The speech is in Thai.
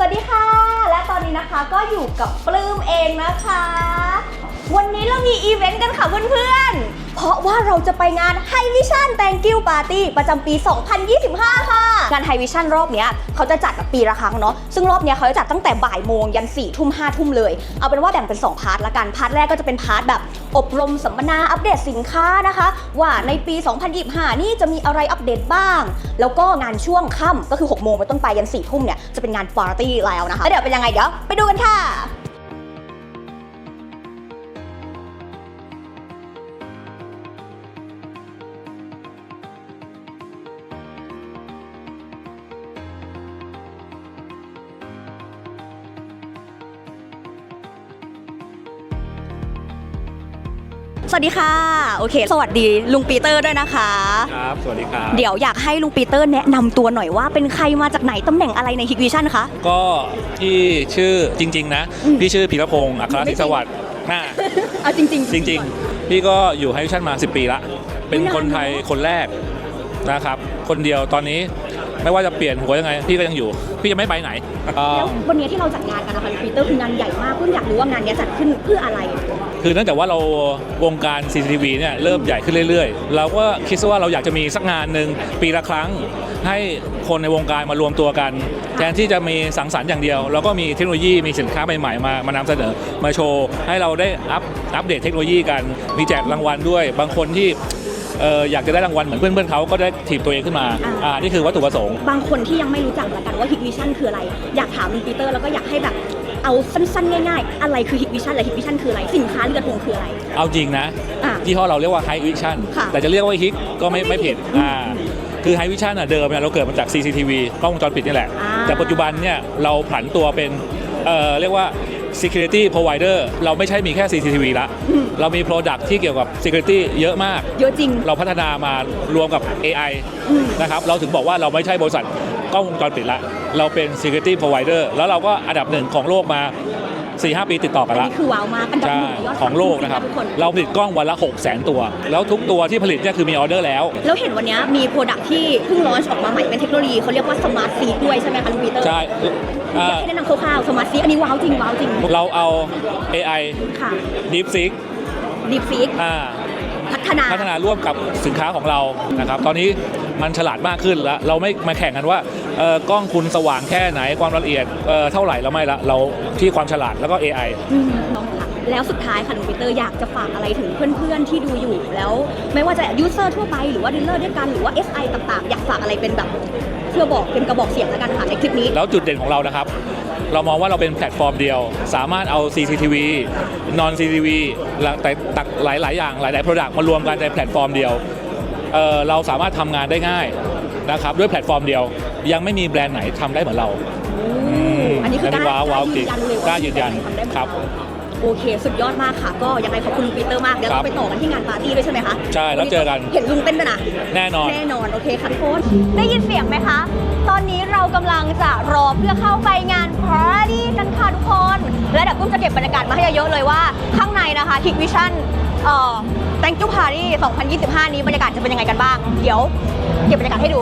สวัสดีค่ะ และตอนนี้นะคะก็อยู่กับปลื้มเองนะคะ วันนี้เรามีอีเวนต์กันค่ะเพื่อนๆ เพราะว่าเราจะไปงานไฮวิชั่นแตงกิวปาร์ตี้ประจำปี 2025 ค่ะ งาน High Vision รอบเนี้ยเขาจะจัดแบบปีละครั้งเนาะซึ่งรอบเนี้ยเขาจะจัดตั้งแต่บ่ายโมงยัน4ี่ทุ่มห้าทุ่มเลย เอาเป็นว่าแบ่งเป็น 2 พาร์ทละกัน พาร์ทแรกก็จะเป็นพาร์ทแบบอบรมสัมมนาอัปเดตสินค้านะคะ ว่าในปี 2025 นี่จะมีอะไรอัปเดตบ้าง แล้วก็งานช่วงค่ำก็คือ6โมงไปต้นไปยัน4ี่ทุ่มเนี่ยจะเป็นงานปาร์ตี้แล้วนะคะแล้วเดี๋ยวเป็นยังไงเดี๋ยวไปดูกันค่ะ สวัสดีค่ะ โอเค สวัสดีลุงปีเตอร์ด้วยนะคะ ครับ สวัสดีครับ เดี๋ยวอยากให้ลุงปีเตอร์แนะนำตัวหน่อยว่าเป็นใครมาจากไหนตำแหน่งอะไรในฮิกวิชั่นคะ ก็พี่ชื่อจริง ๆ นะอืมพี่ชื่อพีรพงศ์อัครศิสวัสดิ์น่าเอาจริงจริง ๆ พี่ก็อยู่ไฮวิชั่นมา 10 ปีละ เป็นคนไทยคนแรกนะครับ คนเดียวตอนนี้ไม่ว่าจะเปลี่ยนหัวยังไง พี่ก็ยังอยู่ พี่จะไม่ไปไหนก็ๆแล้ววันนี้ที่เราจัดงานกันนะคะลุงปีเตอร์คืองานใหญ่มากเพิ่งอยากรู้ว่างานนี้จัดขึ้นเพื่ออะไร คือเนื่องจากว่าเราวงการ CCTV เนี่ยเริ่มใหญ่ขึ้นเรื่อยๆ เราก็คิดซะว่าเราอยากจะมีสักงานหนึ่งปีละครั้ง ให้คนในวงการมารวมตัวกัน แทนที่จะมีสังสรรค์อย่างเดียว เราก็มีเทคโนโลยีมีสินค้าใหม่ๆมามานำเสนอมาโชว์ให้เราได้อัพอัปเดตเทคโนโลยีกัน มีแจกรางวัลด้วย บางคนที่เอ่ออยากจะได้รางวัลเหมือนเพื่อนๆเขาก็ได้ถีบตัวเองขึ้นมาอ่าอ่านี่คือวัตถุประสงค์ บางคนที่ยังไม่รู้จักละกันว่าฮิกวิชั่นคืออะไร อยากถามลุงปีเตอร์แล้วก็อยากให้แบบ เอาสั้นๆ ง่ายๆ อะไรคือฮิกวิชั่นและฮิกวิชั่นคืออะไร สินค้าหรือกระทงคืออะไร เอาจริงนะอะยี่ห้อเราเรียกว่า High Vision ค่ะแต่จะเรียกว่าฮิกก็ไม่ไม่ไม่ผิดผิดอ่าคือ High Vision อะเดิมเนี่ยเราเกิดมาจาก CCTV กล้องวงจรปิดนี่แหละ อ่า แต่ปัจจุบันเนี่ยเราผันตัวเป็นเอ่อเรียกว่า security provider เราไม่ใช่มีแค่ CCTV ละอืมเรามี product ที่เกี่ยวกับ security เยอะมาก เยอะจริง เราพัฒนามารวมกับ AI อืมนะครับ เราถึงบอกว่าเราไม่ใช่บริษัท กล้องวงจรปิดละเราเป็น security provider แล้วเราก็อันดับหนึ่งของโลกมา4-5ปีติดต่อกันอันละนี้คือว้าวมากอันดับหใช่นึ่งในยอดของโลกนะครับทุกคนเราผลิตกล้องวันละ 6 0 0 0 0ตัว แล้วทุกตัวที่ผลิตเนี่ยคือมีออเดอร์แล้ว แล้วเห็นวันนี้มีโปรดักที่เพิ่งลอนช์ออกมาใหม่เป็นเทคโนโลยีเขาเรียกว่าสมาร์ทซีด้วยใช่ไหมคะลุงปีเตอร์ ใช่อยาอ่ากให้แนะนำคร่าวๆสมาร์ทซีอันนี้ว้าวจริงว้าวจริง เราเอา AI ค่ะ DeepSeek ดีฟิกอ่า พัฒนา พัฒนาร่วมกับสินค้าของเรานะครับตอนนี้มันฉลาดมากขึ้นแล้วเราไม่มาแข่งกันว่าเอ่อกล้องคุณสว่างแค่ไหนความละเอียดเอ่อเท่าไหร่เราไม่ละเราที่ความฉลาดแล้วก็ AI อืมน้องค่ะ แล้วสุดท้ายค่ะลุงปีเตอร์อยากจะฝากอะไรถึงเพื่อนๆที่ดูอยู่ แล้วไม่ว่าจะยูเซอร์ทั่วไปหรือว่าดีลเลอร์ด้วยกันหรือว่า SI ต่างๆ อยากฝากอะไรเป็นแบบเพื่อบอกเป็นกระบอกเสียงแล้วกันค่ะในคลิปนี้ แล้วจุดเด่นของเรานะครับ เรามองว่าเราเป็นแพลตฟอร์มเดียว สามารถเอา CCTV non CCTV และแต่ตักหลาย ๆ อย่างหลาย ๆ Product มารวมกันในแพลตฟอร์มเดียวเอ่อเราสามารถทำงานได้ง่ายนะครับด้วยแพลตฟอร์มเดียว ยังไม่มีแบรนด์ไหนทำได้เหมือนเรามอันนี้คือกล้าว้าวว้าวจริงยืนยันเลยกล้ายืนยันทำได้เหมือนครับ โอเค สุดยอดมากค่ะ ก็ยังไงขอบคุณลุงปีเตอร์มาก เดี๋ยวครัเราบไปต่อกันที่งานปาร์ตี้ด้วยใช่ไหมคะใช่แล้วเจอกัน เห็นลุงเต้นด้วยนะแน่นอน แน่นอน โอเคค่ะทุกคนได้ยินเสียงไหมคะ ตอนนี้เรากำลังจะรอเพื่อเข้าไปงานปาร์ตี้กันค่ะทุกคน และเดี๋ยวตุ้มจะเก็บบรรยากาศมาให้เยอะๆเลยว่า ข้างในนะคะ Hik Vision เอ่อ Thank you Party 2025 นี้บรรยากาศจะเป็นยังไงกันบ้าง เดี๋ยวเก็บบรรยากาศให้ดู